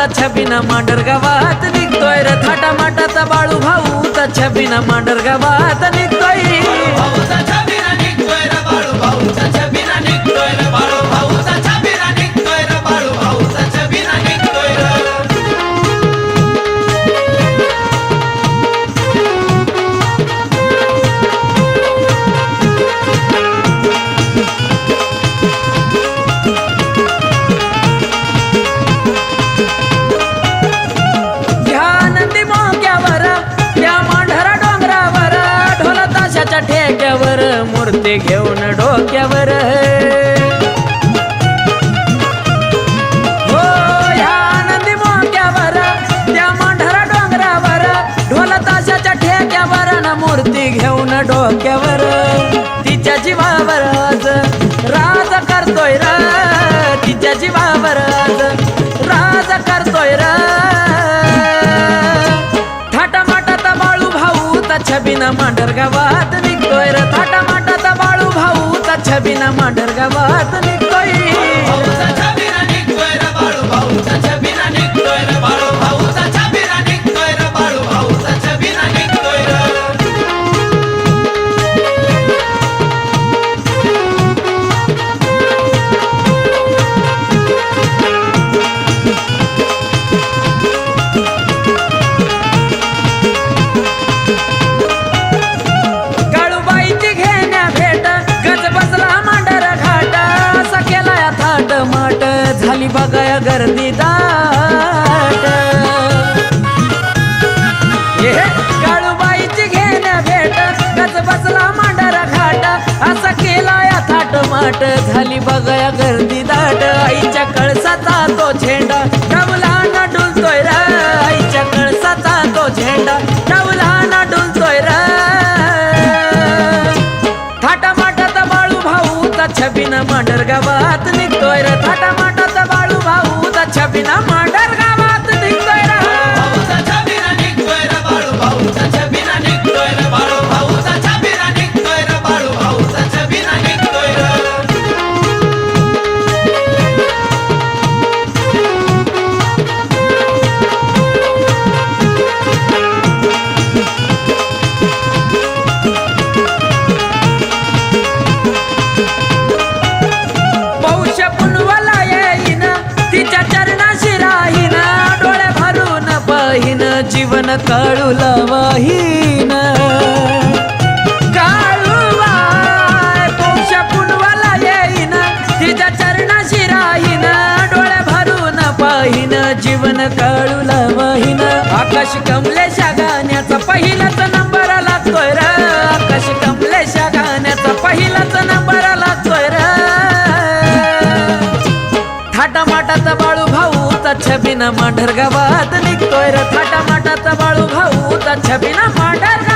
भाऊ त छबिना मांडर गावात निघतोय र थाटा माटात बाळू भाऊ. त छबिना मांडर गावात निघतोय मूर्ती घेऊन डोक्यावर. हो ह्या नंदी मोक्यावर त्या मांढरा डोंगरावर ढोल ताशाच्या ठेक्यावर ना मूर्ती घेऊन डोक्यावर. तिच्या जीवावर आज राज करतोय र तिच्या जीवावर आज राज करतोय र. थाटा बाळू भाऊ त छबिना मांडर गावात भाऊ त बघाया गर्दी दाट. काळूबाईची घेण्या भेट गज बसला मांडर घाट. असा या थाट माट झाली बघाया गर्दी दाट. आईच्या कळसाचा तो झेंडा डबला ना डुलतोय र. आईच्या कळसाचा तो झेंडा डबला ना डुलतोय र. थाटा माटात बाळू भाऊ ता मांडर गावात निघतोय र. थाटा भाऊ ता छबिना मांडर जीवन काळू लावाहीन काळूबाई पौष पुनवला येईन. तिच्या चरणाशी राहीन. डोळे भरून पाहीन. जीवन काळू लावाहीन आकाश कमलेशा गाण्याचा पहिलाच नंबर लागतोय र. आकाश कमलेशा गाण्याचा पहिलाच नंबर लागतोय र. थाटा बाळू भाऊ ता छबिना मांढर गावात निघतोय थाटा माटात बाळू भाऊ ता छबिना मांढर